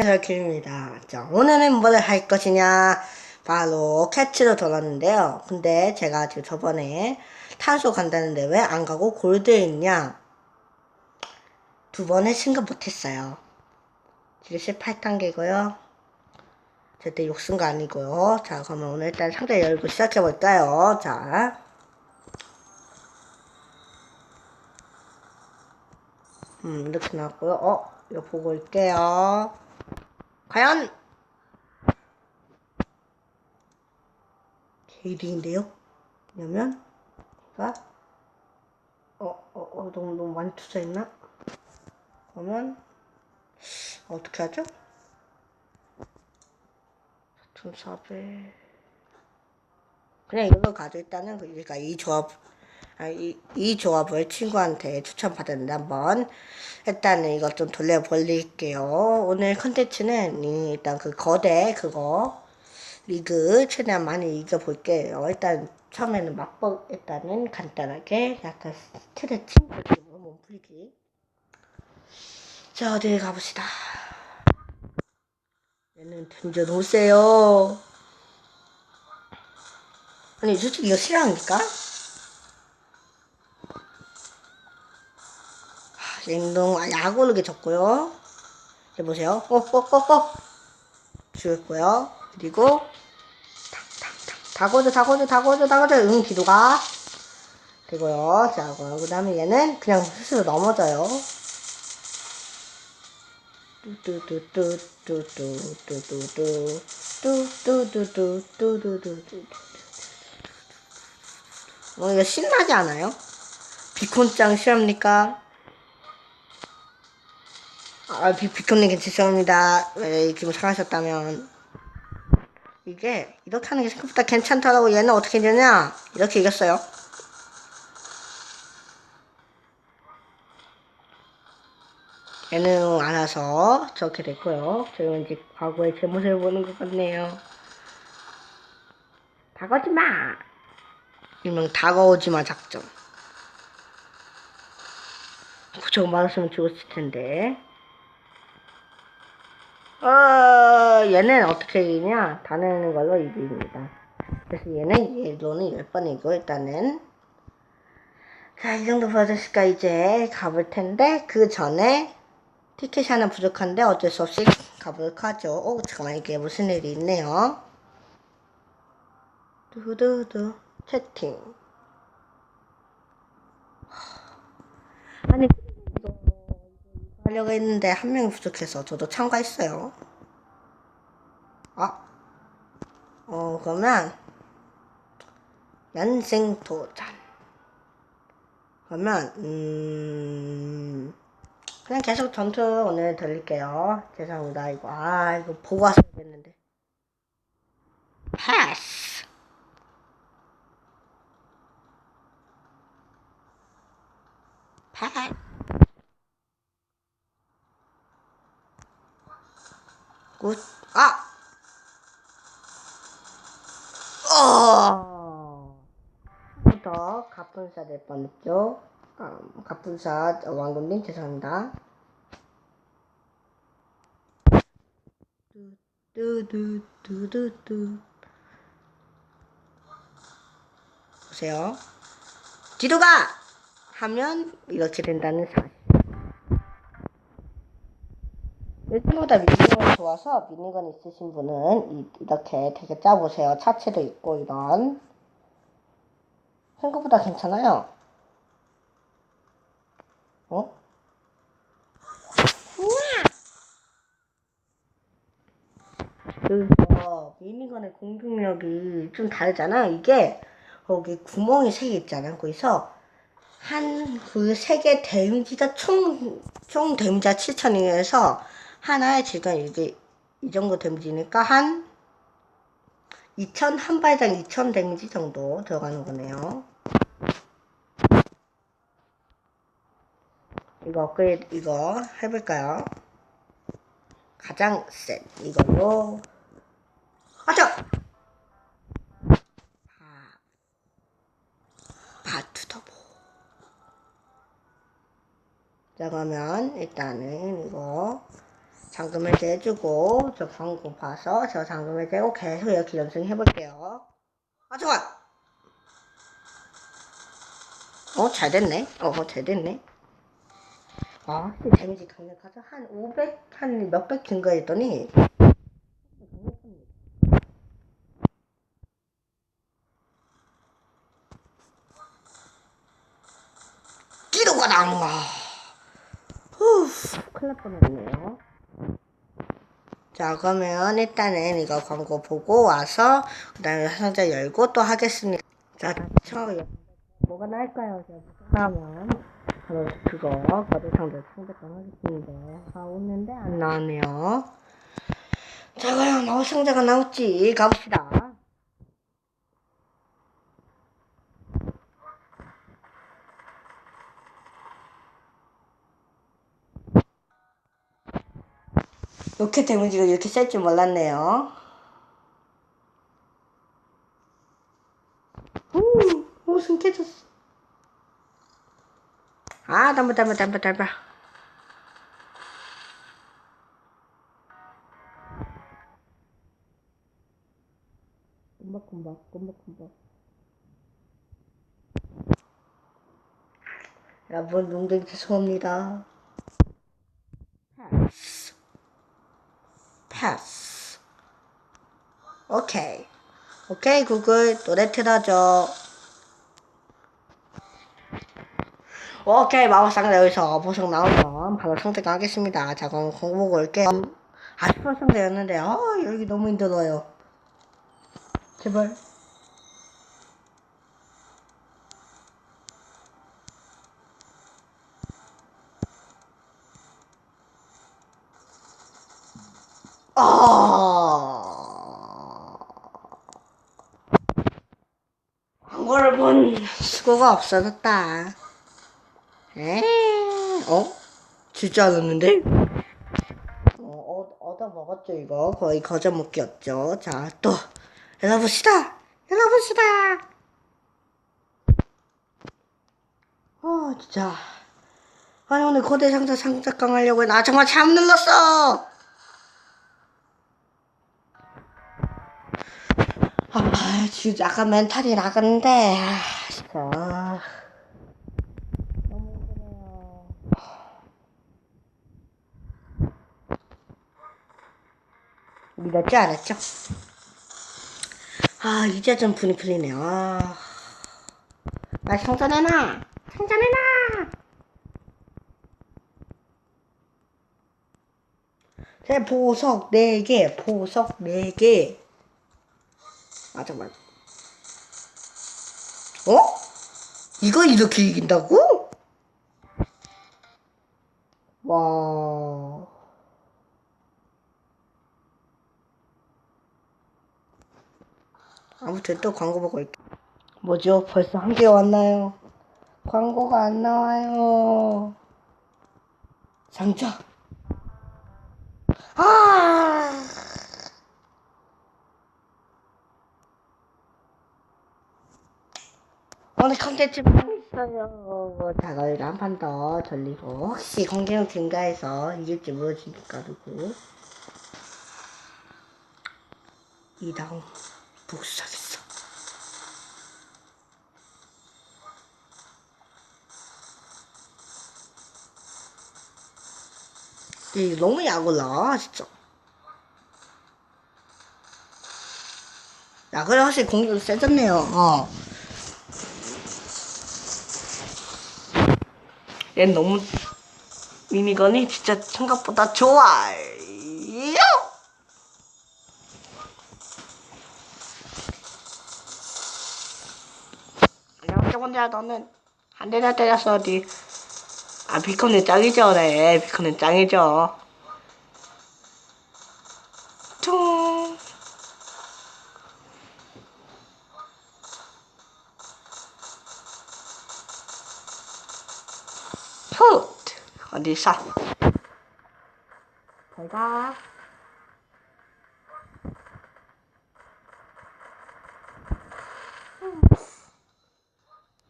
안녕하세요 김입니다. 자, 오늘은 뭘할 것이냐? 바로 캐치로 돌았는데요. 근데 제가 지금 저번에 탄소 간다는데 왜 안 가고 골드에 있냐? 두 번에 승급 못했어요. 지금 18단계고요. 절대 욕쓴 거 아니고요. 자 그러면 오늘 일단 상자 열고 시작해 볼까요? 자. 음, 이렇게 나왔고요. 어, 이거 보고 올게요. 과연 KD인데요? 왜냐면 얘가 어어어 어, 어, 너무 너무 많이 투자했나? 그러면 어떻게 하죠? 4,400 그냥 이걸로 가죠 일단은 그러니까 이 조합 아, 이, 이 조합을 친구한테 추천받았는데 한번 일단은 이것 좀 돌려볼릴게요. 오늘 컨텐츠는 일단 그 거대 그거 리그 최대한 많이 이겨볼게요. 일단 처음에는 맛보 일단은 간단하게 약간 스트레칭 느낌으로 몸풀기 자 어디 가봅시다. 얘는 던져 놓으세요. 아니 솔직히 이거 싫어합니까? 냉동 야구르게 아, 적고요 해보세요 호호호호 죽였고요. 그리고 다고져 다고져 다고져 다고져 응 기도가 되고요. 자고요 그 다음에 얘는 그냥 스스로 넘어져요. 뚜뚜뚜뚜뚜뚜뚜뚜뚜뚜 뚜뚜뚜뚜뚜뚜뚜뚜 어, 이거 신나지 않아요? 비콘짱 싫합니까? 아, 비, 비콘님 괜찮습니다. 왜 기분 상하셨다면. 이게, 이렇게 하는 게 생각보다 괜찮더라고. 얘는 어떻게 되냐? 이렇게 이겼어요. 얘는 알아서 저렇게 됐고요. 저는 이제 과거의 제 모습을 보는 것 같네요. 다가오지 마! 일명 다가오지 마 작전. 저거 맞았으면 죽었을 텐데. 어, 얘는 어떻게 이기냐? 다 내는 걸로 이깁니다. 그래서 얘는 얘로는 10번이고, 일단은. 자, 이 정도 보여줬으니까 이제 가볼 텐데, 그 전에 티켓이 하나 부족한데 어쩔 수 없이 가보도록 하죠. 오, 잠깐만, 이게 무슨 일이 있네요. 두두두, 채팅. 아니, 하려고 했는데 한 명이 부족해서 저도 참가했어요. 아, 어, 그러면, 연생 도전. 그러면, 음, 그냥 계속 전투 오늘 돌릴게요. 죄송합니다. 이거, 아, 이거 보고 왔어야 됐는데. 패스! 패스! 굿, 아! 어! 부터 가분사 될 뻔했죠. 아, 가분사 왕군님 죄송합니다. 뚜뚜뚜뚜뚜 보세요. 뒤로 가! 하면 이렇게 된다는 사실. 일본보다 미니건이 좋아서 미니건 있으신 분은 이- 이렇게 되게 짜보세요. 차체도 있고 이런 생각보다 괜찮아요. 어? 그래서 미니건의 공격력이 좀 다르잖아. 이게 거기 구멍이 세 개 있잖아. 거기서 한 그 세개 데미지가 총, 총 데미지가 7천이어서 하나에 지금 이게 이 정도 데미지니까 한 2천, 한 발당 2천 데미지 정도 들어가는 거네요. 이거 업그레이드, 이거 해볼까요? 가장 센 이걸로 하죠! 바, 바투더보. 자, 그러면 일단은 이거 잠금을 재주고 저 광고 봐서 저 잠금을 재고 계속 이렇게 연습해 볼게요. 아 잠깐. 어 잘 됐네. 어 잘 됐네. 아 데미지 강력하죠. 한 500, 한 몇백 증가했더니 뒤로 가라. 후, 큰일 날 뻔했네요. 자, 그러면 일단은 이거 광고 보고 와서 그 다음에 상자 열고 또 하겠습니다. 자, 처음에 뭐가 나을까요? 나면 바로 그거 거대 상자 상자권 하겠습니다. 아, 오는데 안 나왔네요. 자, 과연 뭐 상자가 나올지 가봅시다. 로켓 데미지가 이렇게 셀 줄 몰랐네요. 오, 오, 숨 깨졌어. 아, 담바, 담바, 담바, 담바. 꼼박꼼박, 꼼박꼼박. 여러분, 농댕 죄송합니다. 패스. 오케이. 오케이, 구글. 노래 틀어줘. 오케이, 마법상자 여기서 보석 나오면 바로 선택하겠습니다. 자, 그럼 공부 올게요. 아, 슈퍼 상자였는데, 아, 여기 너무 힘들어요. 제발. 아. 광고를 본 수고가 없어졌다. 에? 어? 진짜 않았는데? 어, 어, 얻어 먹었죠, 이거. 거의 거저 먹기였죠. 자, 또, 열어봅시다! 열어봅시다! 어, 진짜. 아니, 오늘 거대 상자 상자강 하려고 했나? 아, 정말 잘못 눌렀어! 아, 지금 약간 멘탈이 나갔는데, 아, 진짜. 너무 힘드네요. 믿었지 않았죠? 아, 이제 좀 분이 풀리네요. 아, 내놔! 상자 내놔! 제 보석 4개, 보석 4개. 아, 잠깐만. 어? 이거 이렇게 이긴다고? 와. 아무튼 또 광고 보고 있게. 뭐죠? 벌써 한 개 왔나요? 광고가 안 나와요. 상자. 아! 오늘 컨텐츠 망했어요. 자, 너희를 한판 더 돌리고, 혹시 공개형 증가해서 이길지 모르니까, 누구. 이당 복수하겠어. 이게 너무 약올라, 진짜. 약을 확실히 공격이 세졌네요, 어. 얘 너무 미니건이 진짜 생각보다 좋아요. 야, 혼자 너는 한 대나 때렸어 어디? 아 비콘은 짱이죠, 네. 비콘은 짱이죠. toad. 어디 있어? 잘 가.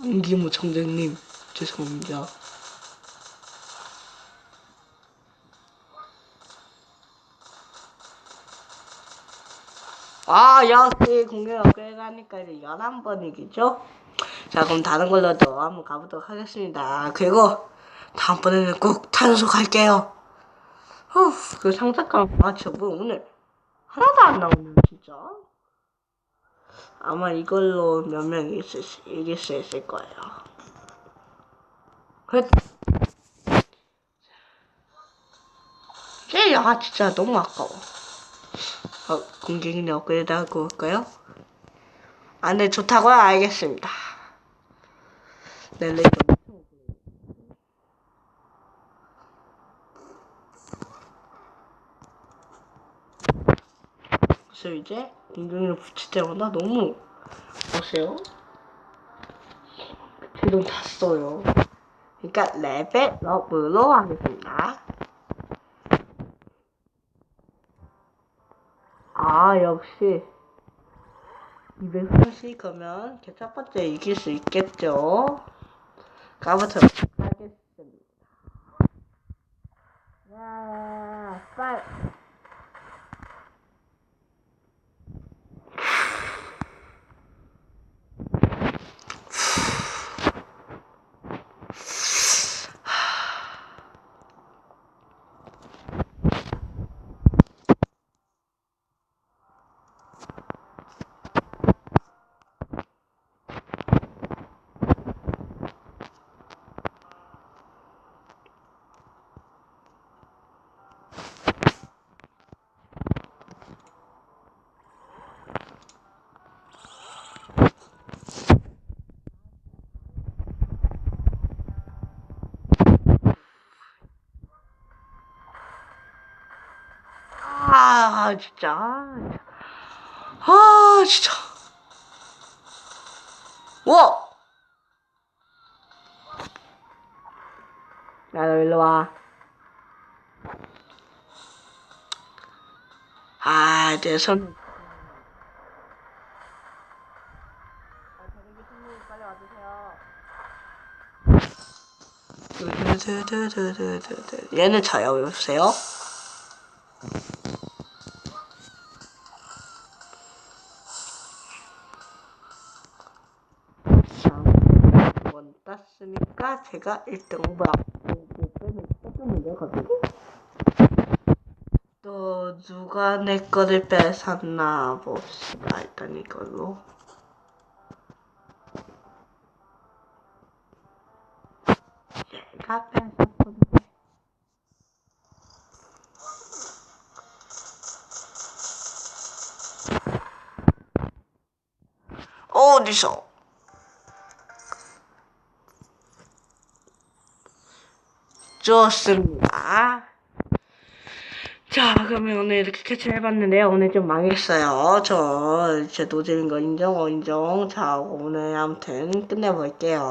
안기모 청장님, 죄송합니다. 아, 역시 공격력 꽤가니까 이제 11번이겠죠? 자, 그럼 다른 걸로 또 한번 가보도록 하겠습니다. 그리고 다음번에는 꼭 단속할게요. 후, 그 상작감, 아, 진짜 뭐 오늘 하나도 안 나오네, 진짜. 아마 이걸로 몇명 이길 수, 있을 거예요. 그래. 쟤, 아, 진짜 너무 아까워. 어, 공격이 업그레이드 하고 올까요? 아, 네, 좋다고요? 알겠습니다. 네, 레 그래서 이제 공격을 붙일 때마다 너무 보세요. 지금 다 써요. 그러니까 레벨 업으로 하겠습니다. 아 역시 230 그러면 이렇게 첫 번째 이길 수 있겠죠. 가보도록 하겠습니다. 야, 빨. 아 진짜 아 진짜 와! 야너 일로 와. 아, 내 손. 얘는 저요, 여보세요? 원 땄으니까 제가 1등 뭐야 또 누가 내 거를 뺏었나 봅시다 일단 이걸로. 얘가 뺏었군요 어디서 좋습니다. 자, 그러면 오늘 이렇게 캐치를 해봤는데요. 오늘 좀 망했어요. 저, 제 노잼인 거 인정, 어, 인정. 자, 오늘 아무튼 끝내볼게요.